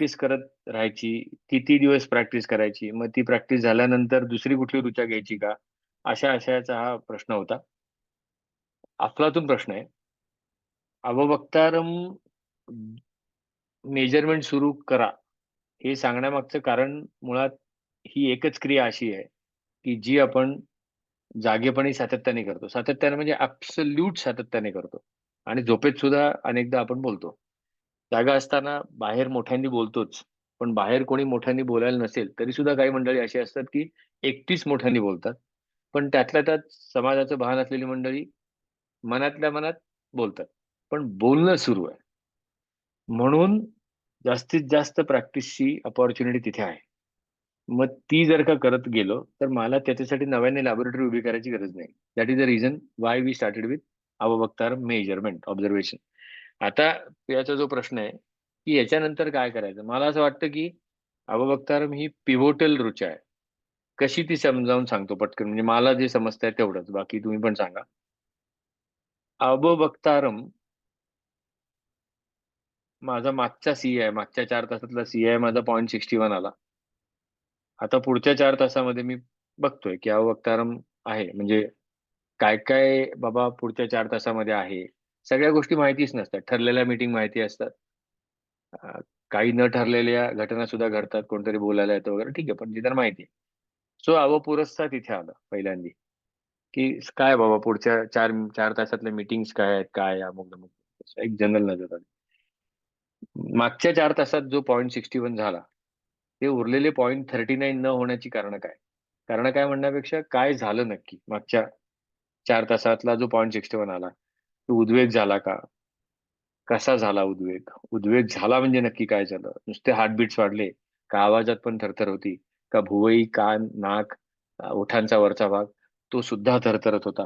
Practice करत राहायची किती दिवस प्रॅक्टिस करायची. मग ती प्रॅक्टिस झाल्यानंतर दुसरी कुठली ऋचा घ्यायची का? अशा आशयाचा हा प्रश्न होता. अफलातून प्रश्न आहे. अववक्तारम मेजरमेंट सुरू करा. हे सांगण्यामागचं कारण मुळात ही एकच क्रिया अशी आहे की जी आपण जागेपणी सातत्याने करतो. सातत्याने म्हणजे ऍब्सल्यूट सातत्याने करतो. आणि झोपेत सुद्धा अनेकदा आपण बोलतो. जागा असताना बाहेर मोठ्यांनी बोलतोच. पण बाहेर कोणी मोठ्यांनी बोलायला नसेल तरी सुद्धा काही मंडळी अशी असतात की एकटीच मोठ्यांनी बोलतात. पण त्यातल्या त्यात समाजाचं भान असलेली मंडळी मनातल्या मनात बोलतात. पण बोलणं सुरू आहे. म्हणून जास्तीत जास्त प्रॅक्टिसची अपॉर्च्युनिटी तिथे आहे. मग ती जर का करत गेलो तर मला त्याच्यासाठी नव्याने लॅबोरेटरी उभी करायची गरज नाही. That is the reason why we started with अवबक्तार measurement observation आता याचा जो प्रश्न आहे की याच्यानंतर काय करायचं? मला असं वाटतं की अवबक्तारम ही पिव्होटल रुचा आहे. कशी ती समजावून सांगतो पटकन? म्हणजे मला जे समजतंय तेवढंच. बाकी तुम्ही पण सांगा. अवबक्तारम माझा मागचा सी आहे. मागच्या चार तासातला सी आहे. माझा पॉईंट सिक्स्टी वन आला. आता पुढच्या चार तासामध्ये मी बघतोय की अवक्तारम आहे. म्हणजे काय काय बाबा पुढच्या चार तासामध्ये आहे? सगळ्या गोष्टी माहितीच नसतात. ठरलेल्या मीटिंग माहिती असतात. काही न ठरलेल्या घटना सुद्धा घडतात. कोणतरी बोलायला येतं वगैरे. ठीक आहे पण ती माहिती सो अव पुरस्कार तिथे आलं पहिल्यांदी. की काय बाबा पुढच्या चार चार तासातल्या मीटिंग्स काय आहेत काय अमुक एक जनरल नजर आली. मागच्या चार तासात जो पॉईंट सिक्स्टी वन झाला ते उरलेले पॉईंट थर्टी नाईन न होण्याची कारण काय? कारण काय म्हणण्यापेक्षा काय झालं नक्की? मागच्या चार तासातला जो पॉईंट सिक्स्टी वन आला उद्वेग झाला का? कसा झाला उद्वेग? उद्वेग झाला म्हणजे नक्की काय झालं? नुसते हार्टबीट्स वाढले का आवाजात पण थरथर होती का भुवई कान नाक ओठांचा वरचा भाग तो सुद्धा थरथरत होता.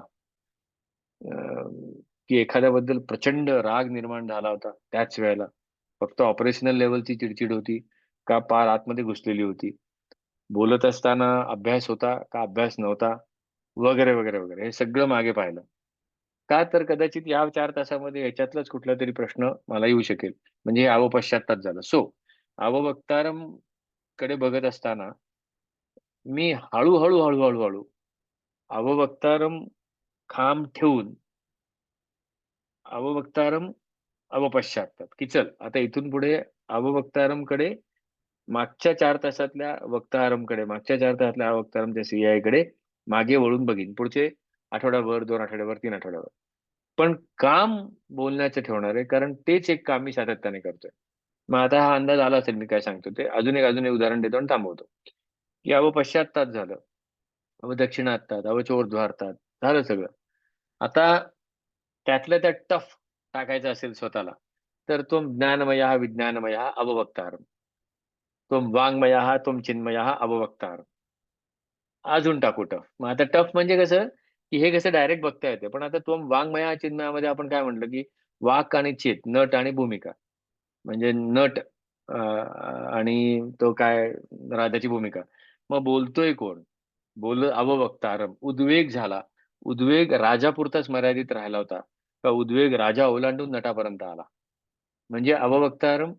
की एखाद्याबद्दल प्रचंड राग निर्माण झाला होता त्याच वेळेला. फक्त ऑपरेशनल लेवलची चिडचिड होती का पार आतमध्ये घुसलेली होती. बोलत असताना अभ्यास होता का अभ्यास नव्हता वगैरे वगैरे वगैरे. हे सगळं मागे पाहिलं. का तर कदाचित या चार तासामध्ये याच्यातलाच कुठला तरी प्रश्न मला येऊ शकेल. म्हणजे हे अवपश्चातात झालं. सो अवभक्तारमकडे बघत असताना मी हळूहळू हळूहळू हळू अवभक्तारम खांब ठेवून अवभक्तारम अवपश्चात्तात की चल आता इथून पुढे अवभक्तारमकडे मागच्या चार तासातल्या वक्तारमकडे मागच्या चार तासातल्या अवक्तारमच्या सीआयकडे मागे वळून बघीन. पुढचे आठवड्याभर दोन आठवड्यावर तीन आठवड्यावर पण काम बोलण्याचं ठेवणार आहे कारण तेच एक काम मी सातत्याने करतोय. मग आता हा अंदाज आला असेल मी काय सांगतो ते. अजून एक अजून एक उदाहरण देतो आणि थांबवतो. की अव पश्चात्तात झालं. अव दक्षिणातात अव चोरद्वारतात झालं सगळं. आता त्यातल्या त्यात टफ टाकायचं असेल स्वतःला तर तो ज्ञानमय हा विज्ञानमय हा अववक्तार तो वाङ्मय हा तो चिन्मय हा अववक्तार अजून टाकू टफ. मग आता टफ म्हणजे कसं? की हे कसं डायरेक्ट बघता येते पण आता तो वाङ्मया चिन्मयामध्ये आपण काय म्हटलं की वाक आणि चित नट आणि भूमिका. म्हणजे नट आणि तो काय राजाची भूमिका. मग बोलतोय कोण? बोल अववक्तारम उद्वेग झाला. उद्वेग राजापुरताच मर्यादित राहिला होता. का उद्वेग राजा ओलांडून नटापर्यंत आला? म्हणजे अववक्तारम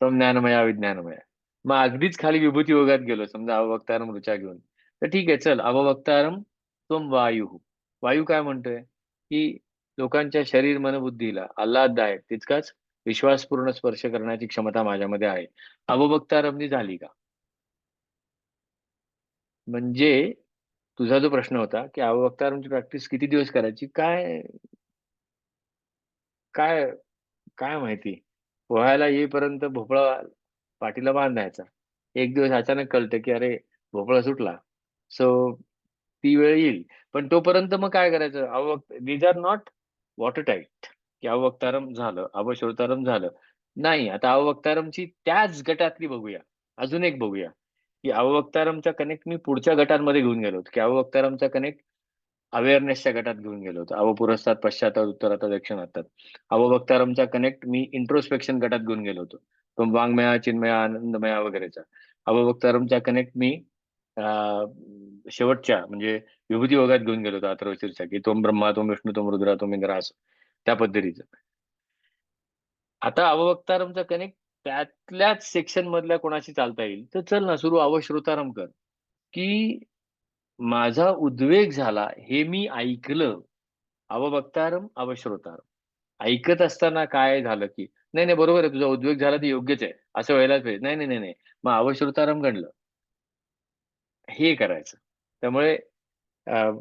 तम ज्ञानमया विज्ञानमया मग अगदीच खाली विभूती योगात गेलो. समजा अववक्तारम ऋचा घेऊन. तर ठीक आहे चल. अववक्तारम तुम वायू. वायू काय म्हणतोय? की लोकांच्या शरीर मनबुद्धीला आल्हाददायक तितकाच विश्वासपूर्ण स्पर्श करण्याची क्षमता माझ्यामध्ये आहे. अवभक्तारमनी झाली का? म्हणजे तुझा जो प्रश्न होता की अवभक्तारमची प्रॅक्टिस किती दिवस करायची? काय काय काय माहिती? पोहायला येईपर्यंत भोपळा पाठीला बांधायचा. एक दिवस अचानक कळतं की अरे भोपळा सुटला. सो ती वेळ येईल. पण तोपर्यंत मग काय करायचं? अवक these are not water tight की अवक्तारम झालं अवश्रोतारम झालं. नाही आता अवक्तारमची त्याच गटातली बघूया. अजून एक बघूया. की अवक्तारमचा कनेक्ट मी पुढच्या गटांमध्ये घेऊन गेलो होतो. की अवक्तारमचा कनेक्ट अवेअरनेसच्या गटात घेऊन गेलो होतो. अवपुरस्तात पश्चातात उत्तरात दक्षिणातात अवभक्तारमचा कनेक्ट मी इंट्रोस्पेक्शन गटात घेऊन गेलो होतो. वाङ्मया चिन्मया आनंदमया वगैरेचा. अवभक्तारमचा कनेक्ट मी शेवटच्या म्हणजे विभूती योगात घेऊन गेलो होतो अथर्वशीरचा, की तो ब्रह्मा तो विष्णू तो रुद्रा तो इंद्रा असं त्या पद्धतीचं. आता अववक्तारमचा कनेक्ट त्यातल्याच सेक्शन मधल्या कोणाशी चालता येईल? तर चल ना सुरू अवश्रोतारम कर. की माझा उद्वेग झाला हे मी ऐकलं. अवभक्तारम अवश्रोतारम ऐकत असताना काय झालं की नाही नाही बरोबर आहे तुझा उद्वेग झाला ते योग्यच आहे. असं व्हायलाच पाहिजे. नाही नाही नाही नाही. मग अवश्रोतारम गणलं. हे करायचं. त्यामुळे अं,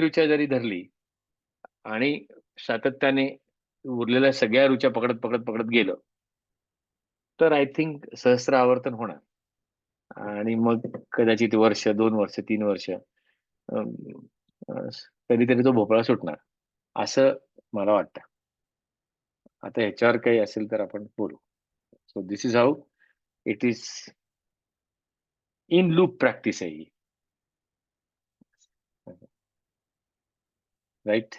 रुचा जरी धरली आणि सातत्याने उरलेल्या सगळ्या रुच्या पकडत पकडत पकडत गेलं तर आय थिंक सहस्र आवर्तन होणार. आणि मग कदाचित वर्ष दोन वर्ष तीन वर्ष कधीतरी तो भोपळा सुटणार असं मला वाटतं. आता ह्याच्यावर काही असेल तर आपण बोलू. So this is how it is in loop practice आहे ही राईट